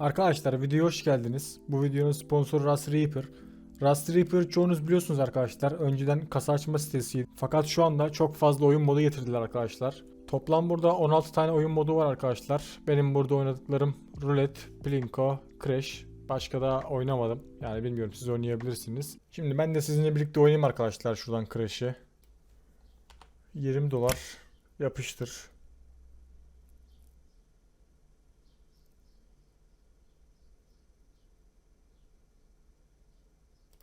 Arkadaşlar videoya hoş geldiniz. Bu videonun sponsoru Rust Reaper. Rust Reaper çoğunuz biliyorsunuz arkadaşlar. Önceden kasa açma sitesiydi. Fakat şu anda çok fazla oyun modu getirdiler arkadaşlar. Toplam burada 16 tane oyun modu var arkadaşlar. Benim burada oynadıklarım Roulette, Plinko, Crash. Başka da oynamadım. Yani bilmiyorum siz oynayabilirsiniz. Şimdi ben de sizinle birlikte oynayayım arkadaşlar şuradan Crash'i. 20 dolar yapıştır.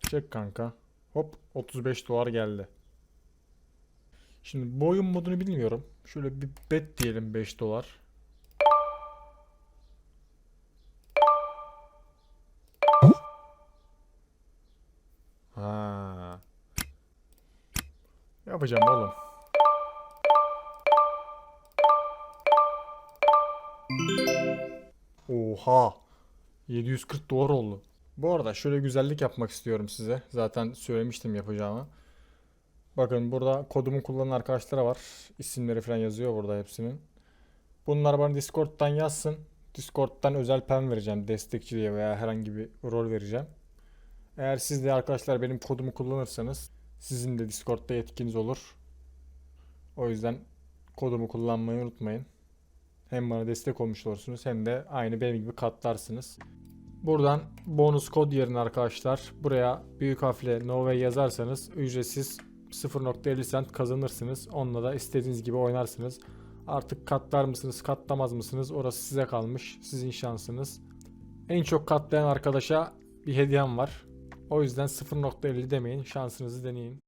Çek kanka. Hop 35 dolar geldi. Şimdi bu oyun modunu bilmiyorum. Şöyle bir bet diyelim 5 dolar. Ha. Yapacağım oğlum. Oha. 740 dolar oldu. Bu arada şöyle güzellik yapmak istiyorum size. Zaten söylemiştim yapacağımı. Bakın burada kodumu kullanan arkadaşlara var. İsimleri falan yazıyor burada hepsinin. Bunlar bana Discord'dan yazsın. Discord'dan özel pen vereceğim. Destekçi diye veya herhangi bir rol vereceğim. Eğer siz de arkadaşlar benim kodumu kullanırsanız sizin de Discord'da yetkiniz olur. O yüzden kodumu kullanmayı unutmayın. Hem bana destek olmuş olursunuz hem de aynı benim gibi katlarsınız. Buradan bonus kod yerine arkadaşlar buraya büyük harfle Nova yazarsanız ücretsiz 0.50 cent kazanırsınız. Onunla da istediğiniz gibi oynarsınız. Artık katlar mısınız, katlamaz mısınız? Orası size kalmış. Sizin şansınız. En çok katlayan arkadaşa bir hediyem var. O yüzden 0.50 demeyin. Şansınızı deneyin.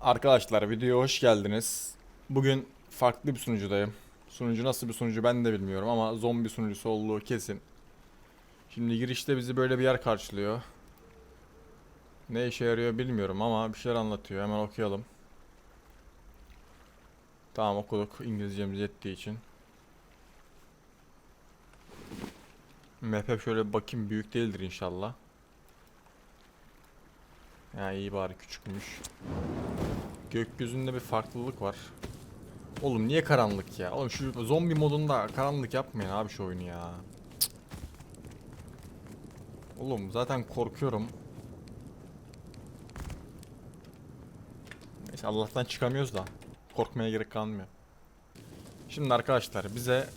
Arkadaşlar videoya hoş geldiniz. Bugün farklı bir sunucudayım. Sunucu nasıl bir sunucu ben de bilmiyorum ama zombi sunucusu olduğu kesin. Şimdi girişte bizi böyle bir yer karşılıyor. Ne işe yarıyor bilmiyorum ama bir şeyler anlatıyor. Hemen okuyalım. Tamam okuduk İngilizcemiz yettiği için. Map hep şöyle bir bakayım büyük değildir inşallah. Ya iyi bari küçükmüş. Gökyüzünde bir farklılık var. Oğlum niye karanlık ya? Oğlum şu zombi modunda karanlık yapmayın abi şu oyunu ya. Oğlum zaten korkuyorum. Neyse Allah'tan çıkamıyoruz da. Korkmaya gerek kalmıyor. Şimdi arkadaşlar bize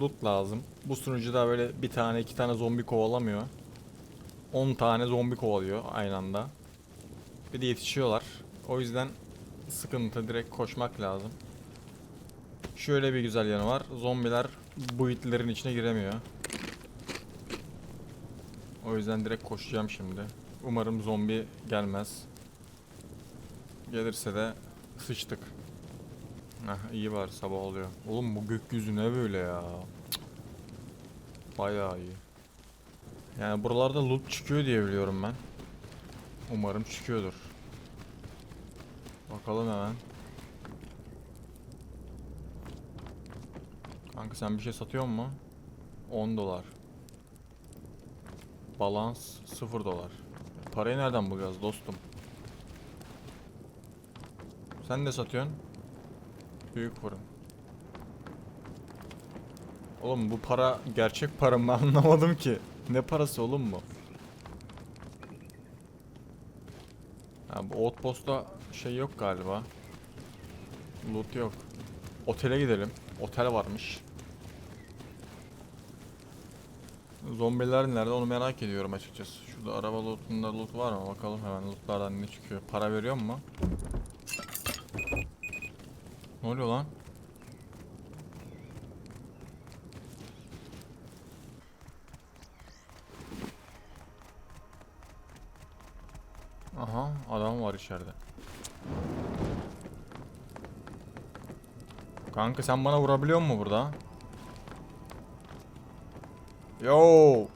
loot lazım. Bu sunucuda böyle bir tane iki tane zombi kovalamıyor. 10 tane zombi kovalıyor aynı anda. Bir de yetişiyorlar. O yüzden sıkıntı direkt koşmak lazım. Şöyle bir güzel yanı var. Zombiler bu itlerin içine giremiyor. O yüzden direkt koşacağım şimdi. Umarım zombi gelmez. Gelirse de sıçtık. Heh, iyi var sabah oluyor. Oğlum bu gökyüzü ne böyle ya? Bayağı iyi. Yani buralarda loot çıkıyor diye biliyorum ben. Umarım çıkıyordur. Bakalım hemen. Kanka sen bir şey satıyor mu? 10 dolar. Balans 0 dolar. Parayı nereden bulacağız dostum? Sen de satıyorsun. Büyük fırın. Oğlum bu para gerçek para mı anlamadım ki. Ne parası oğlum bu? Ha, bu outpost'ta şey yok galiba. Loot yok. Otele gidelim. Otel varmış. Zombiler nerede onu merak ediyorum açıkçası. Şurada araba lootunda loot var mı? Bakalım hemen lootlardan ne çıkıyor. Para veriyor mu? Ne oluyor lan? Aha adam var içeride. Kanka sen bana vurabiliyor musun burada? Yo.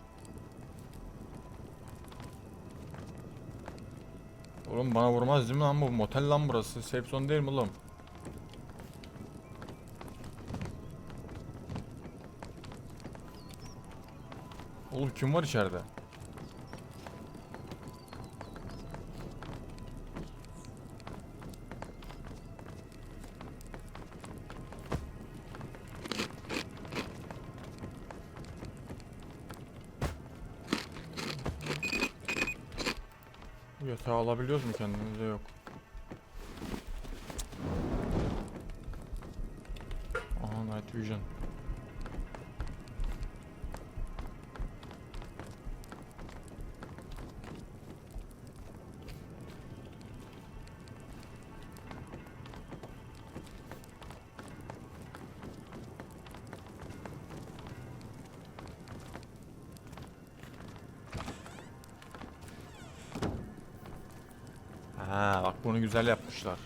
Oğlum bana vurmaz değil mi lan bu? Motel lan burası. Safe zone değil mi oğlum? Oğlum kim var içeride? Alabiliyoruz mu kendimize yok. Aha Night Vision. Ha bak bunu güzel yapmışlar.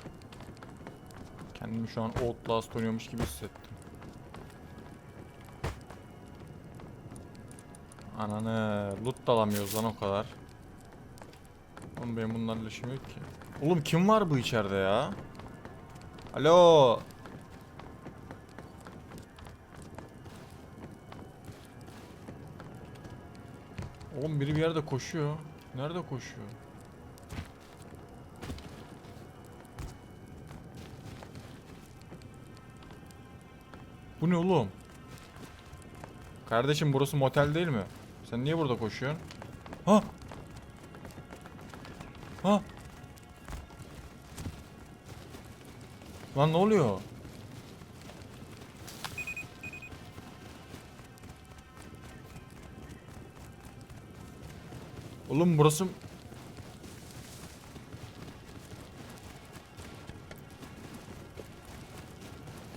Kendimi şu an Outlast oynuyormuş gibi hissettim. Ananı loot da alamıyoruz lan o kadar. Oğlum benim bunlarla işim yok ki. Oğlum kim var bu içeride ya? Alo. Oğlum biri bir yerde koşuyor. Nerede koşuyor? Bu ne oğlum? Kardeşim burası motel değil mi? Sen niye burada koşuyorsun? Ha? Ha? Lan ne oluyor? Oğlum burası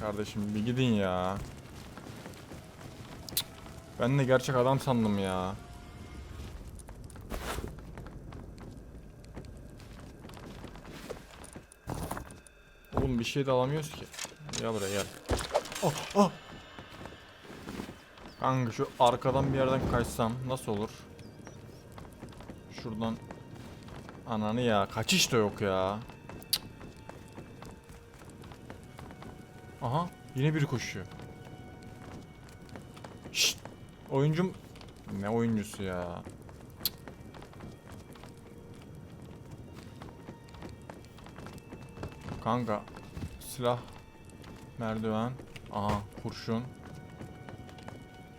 Kardeşim bir gidin ya. Ben de gerçek adam sandım ya. Oğlum bir şey de alamıyoruz ki. Gel buraya gel. Oh, oh. Kanka şu arkadan bir yerden kaçsam nasıl olur? Şuradan Ananı ya kaçış da yok ya. Aha yine biri koşuyor. Şşt. Oyuncum ne oyuncusu ya? Cık. Kanka silah merdiven aha kurşun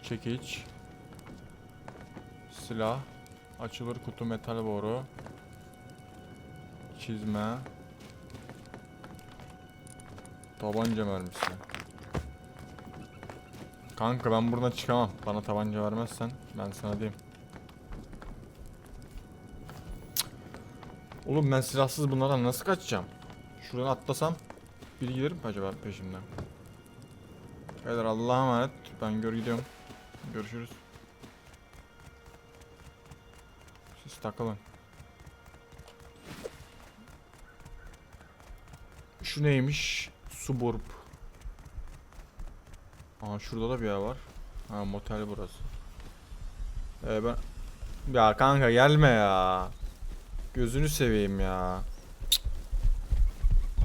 çekiç silah açılır kutu metal boru çizme tabanca mermisi Kanka ben buradan çıkamam. Bana tabanca vermezsen ben sana diyeyim. Oğlum ben silahsız bunlardan nasıl kaçacağım? Şuradan atlasam biri gelir mi acaba peşimden? Beyler Allah'a emanet. Ben gör gidiyorum. Görüşürüz. Siz takılın. Şu neymiş? Suburb. Aa şurada da bir yer var. Ha motel burası. Ee ben... Ya kanka gelme ya. Gözünü seveyim ya. Cık.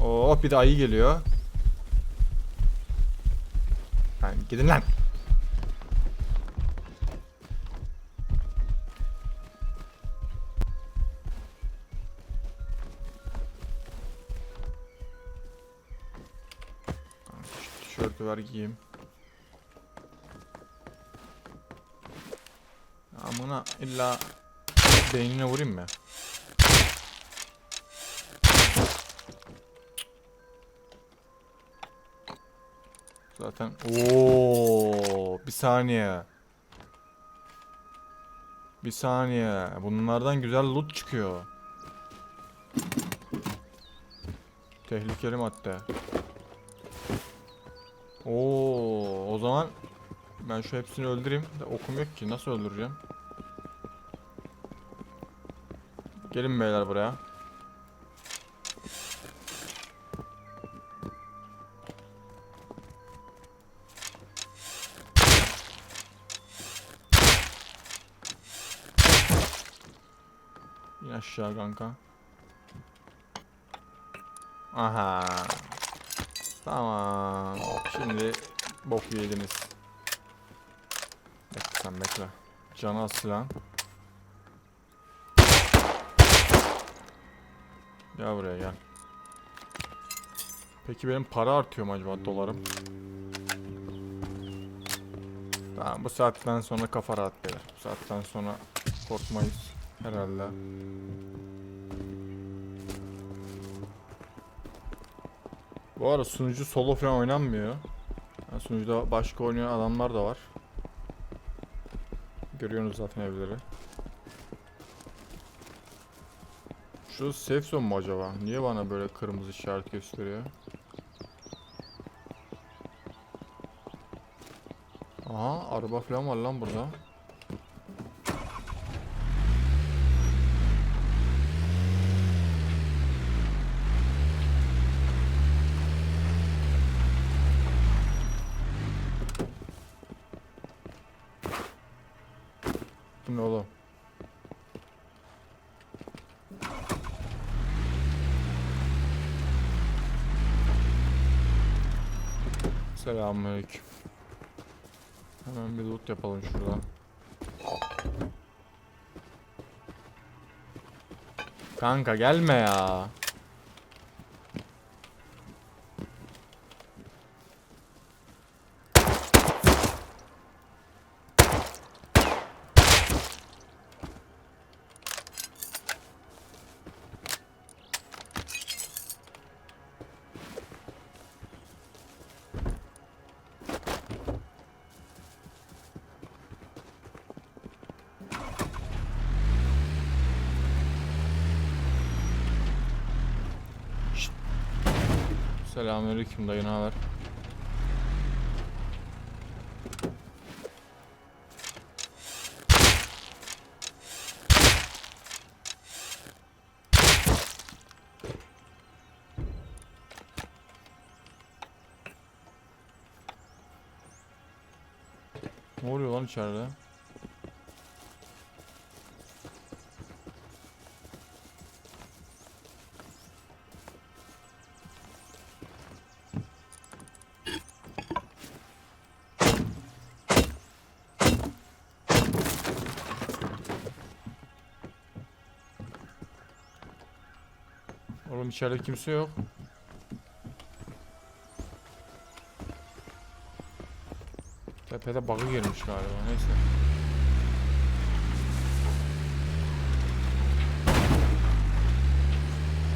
Oh bir de ayı geliyor. Lan gidin lan. Ver giyeyim. Amına illa beynine vurayım mı? Zaten ooo bir saniye. Bir saniye. Bunlardan güzel loot çıkıyor. Tehlikeli madde. Oo, o zaman ben şu hepsini öldüreyim. Okum yok ki. Nasıl öldüreceğim? Gelin beyler buraya. İn aşağı kanka. Aha. Tamam. Şimdi bok yediniz. Bekle sen bekle. Canı az silahın. Gel buraya gel. Peki benim para artıyor mu acaba dolarım? Tamam bu saatten sonra kafa rahat beyler. Bu saatten sonra korkmayız herhalde. Bu arada sunucu solo falan oynanmıyor. Yani sunucuda başka oynayan adamlar da var. Görüyorsunuz zaten evleri. Şu safe zone mu acaba? Niye bana böyle kırmızı işaret gösteriyor? Aha araba falan var lan burada. Bu ne oğlum? Selamünaleyküm. Hemen bir loot yapalım şurada. Kanka gelme ya. Selamünaleyküm dayı ne haber? Ne oluyor lan içeride? Oğlum içeride kimse yok. Tepede bug'ı girmiş galiba neyse.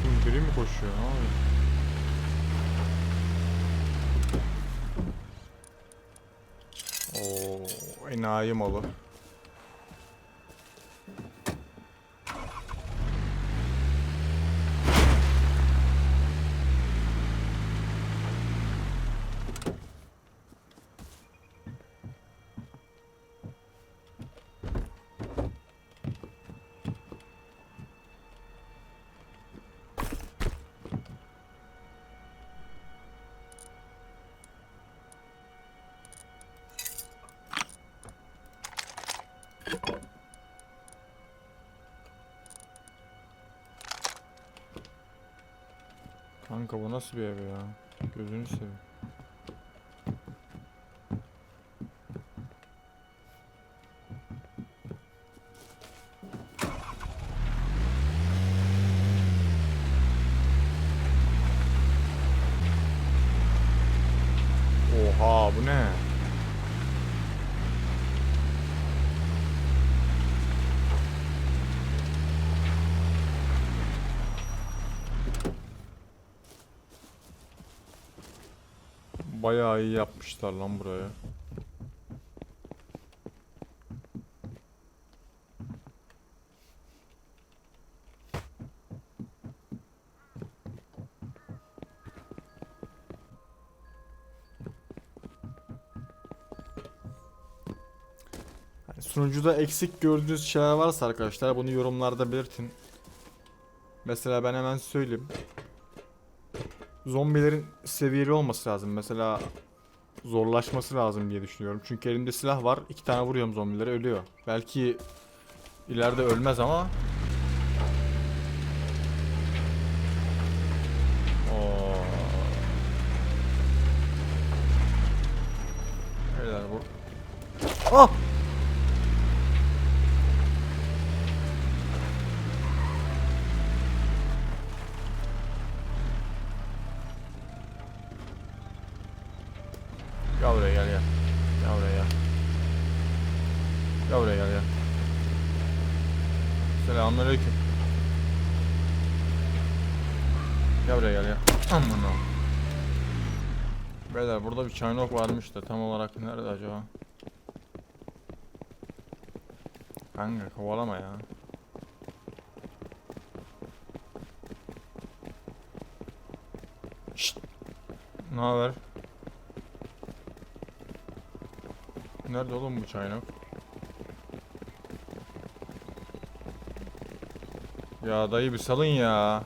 Oğlum biri mi koşuyor ne oluyor? Oo, enayi malı. Kanka bu nasıl bir ev ya? Gözünü seveyim. Oha bu ne? Bayağı iyi yapmışlar lan buraya. Yani Sunucuda eksik gördüğünüz şeyler varsa arkadaşlar bunu yorumlarda belirtin. Mesela ben hemen söyleyeyim. Zombilerin seviyeli olması lazım. Mesela zorlaşması lazım diye düşünüyorum. Çünkü elimde silah var. iki tane vuruyorum zombilere ölüyor. Belki ileride ölmez ama Oo. Burada bir çaynok varmış da tam olarak nerede acaba? Kanka kovalama ya. Şşt. Ne haber? Nerede oğlum bu çaynak? Ya dayı bir salın ya.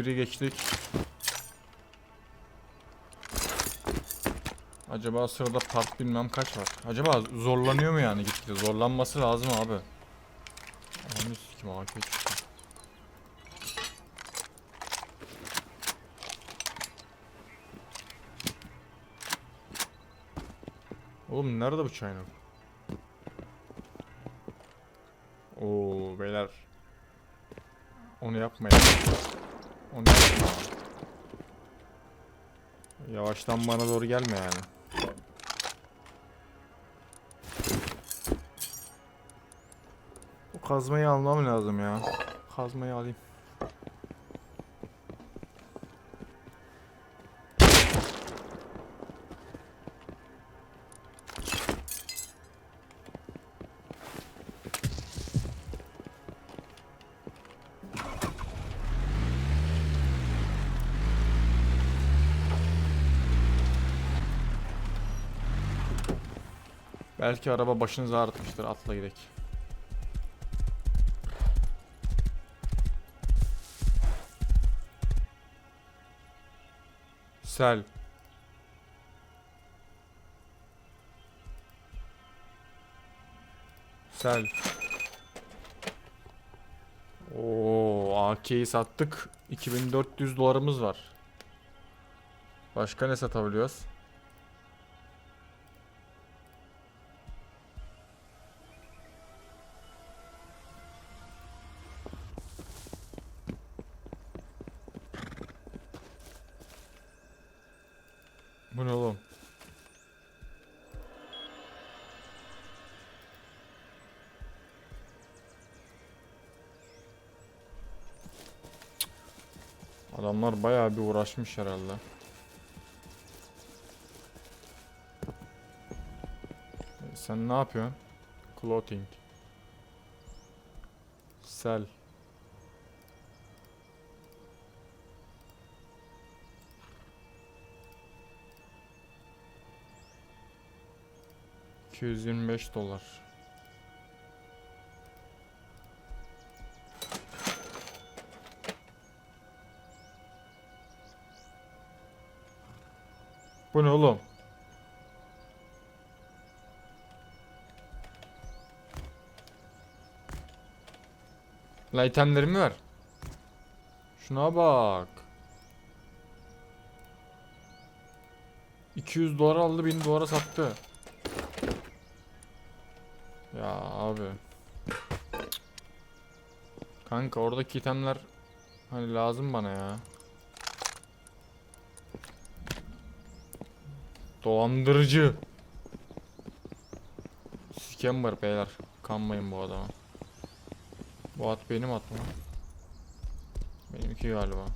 1'i geçtik. Acaba sırada part bilmem kaç var. Acaba zorlanıyor mu yani gitgide? Zorlanması lazım abi. Ananı sikim AK çıktı. Oğlum nerede bu çaynak? Oo beyler. Onu yapmayın. Yapma. Yavaştan bana doğru gelme yani. Bu kazmayı almam lazım ya. Kazmayı alayım. Belki araba başınızı ağrıtmıştır. Atla gidelim. Sel. Sel. Oo, AK'yi sattık. 2400 dolarımız var. Başka ne satabiliyoruz? Adamlar bayağı bir uğraşmış herhalde. Sen ne yapıyorsun? Clothing. Sell. ...225 dolar. Bu ne oğlum? La itemlerimi ver. Şuna bak. 200 dolar aldı 1000 dolara sattı. Ya abi. Kanka oradaki itemler hani lazım bana ya. Dolandırıcı. Scammer beyler. Kanmayın bu adama. Bu at benim at mı? Benimki galiba.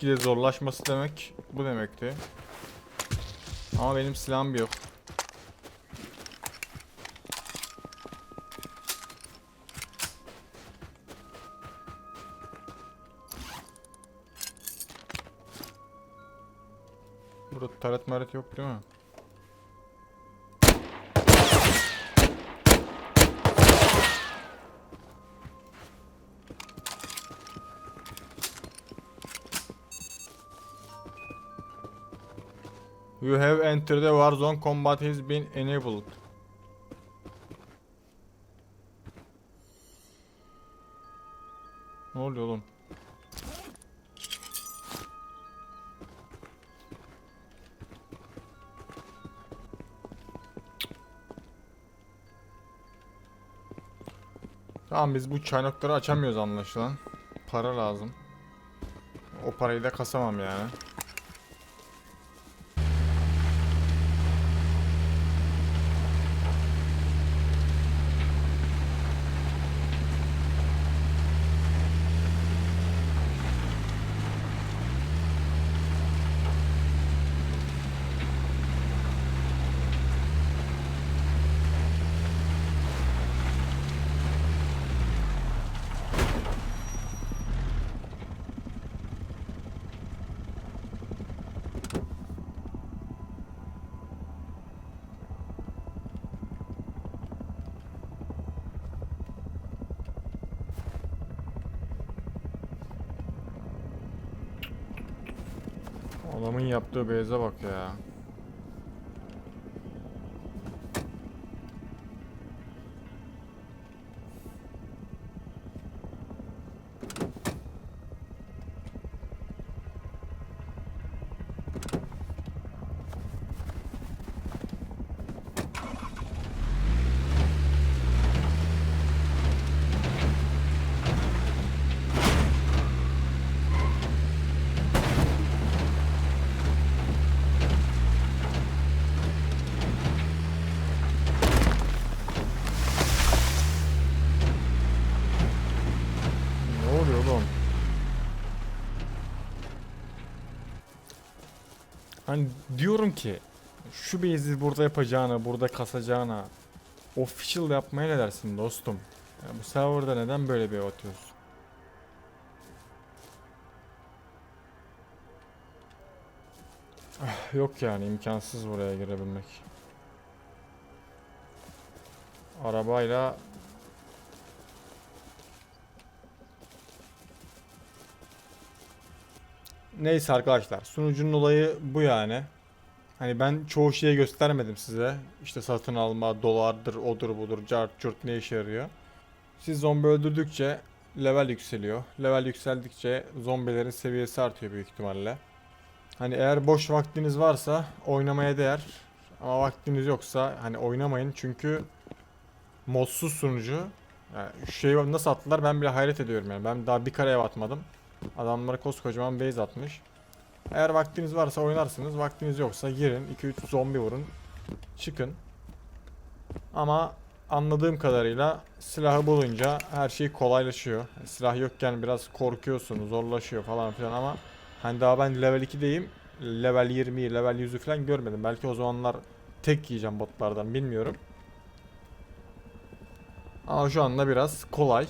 Gitgide zorlaşması demek bu demekti. Ama benim silahım yok. taret maret yok değil mi? You have entered the war zone. Combat has been enabled. Ne oluyor oğlum? Tamam biz bu çaynakları açamıyoruz anlaşılan. Para lazım. O parayı da kasamam yani. Adamın yaptığı beyze bak ya. Hani diyorum ki şu base'i burada yapacağına, burada kasacağına official yapmaya ne dersin dostum? Ya bu serverda neden böyle bir atıyorsun? Ah, Yok yani imkansız buraya girebilmek. Arabayla Neyse arkadaşlar sunucunun olayı bu yani. Hani ben çoğu şeyi göstermedim size. İşte satın alma, dolardır, odur budur, cart curt ne işe yarıyor. Siz zombi öldürdükçe level yükseliyor. Level yükseldikçe zombilerin seviyesi artıyor büyük ihtimalle. Hani eğer boş vaktiniz varsa oynamaya değer. Ama vaktiniz yoksa hani oynamayın çünkü modsuz sunucu. Yani şu şeyi nasıl attılar ben bile hayret ediyorum yani. Ben daha bir kare ev atmadım. Adamlar koskocaman base atmış. Eğer vaktiniz varsa oynarsınız. Vaktiniz yoksa girin 2-3 zombi vurun. Çıkın. Ama anladığım kadarıyla silahı bulunca her şey kolaylaşıyor. Silah yokken biraz korkuyorsunuz, zorlaşıyor falan filan ama hani daha ben level 2'deyim. Level 20'yi, level 100'ü falan görmedim. Belki o zamanlar tek yiyeceğim botlardan bilmiyorum. Ama şu anda biraz kolay.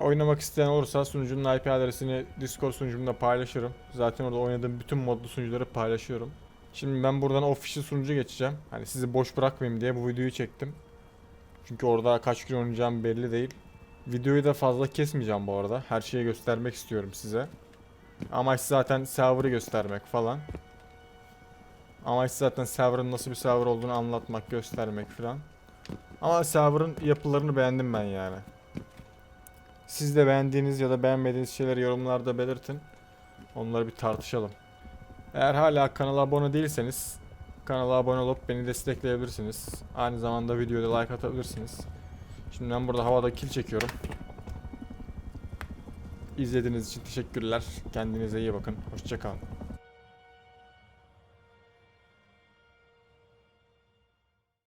Oynamak isteyen olursa sunucunun IP adresini Discord sunucumda paylaşırım. Zaten orada oynadığım bütün modlu sunucuları paylaşıyorum. Şimdi ben buradan official sunucu geçeceğim. Hani sizi boş bırakmayayım diye bu videoyu çektim. Çünkü orada kaç gün oynayacağım belli değil. Videoyu da fazla kesmeyeceğim bu arada. Her şeyi göstermek istiyorum size. Amaç zaten server'ı göstermek falan. Amaç zaten server'ın nasıl bir server olduğunu anlatmak, göstermek falan. Ama server'ın yapılarını beğendim ben yani. Siz de beğendiğiniz ya da beğenmediğiniz şeyleri yorumlarda belirtin. Onları bir tartışalım. Eğer hala kanala abone değilseniz kanala abone olup beni destekleyebilirsiniz. Aynı zamanda videoda like atabilirsiniz. Şimdi ben burada havada kill çekiyorum. İzlediğiniz için teşekkürler. Kendinize iyi bakın. Hoşçakalın.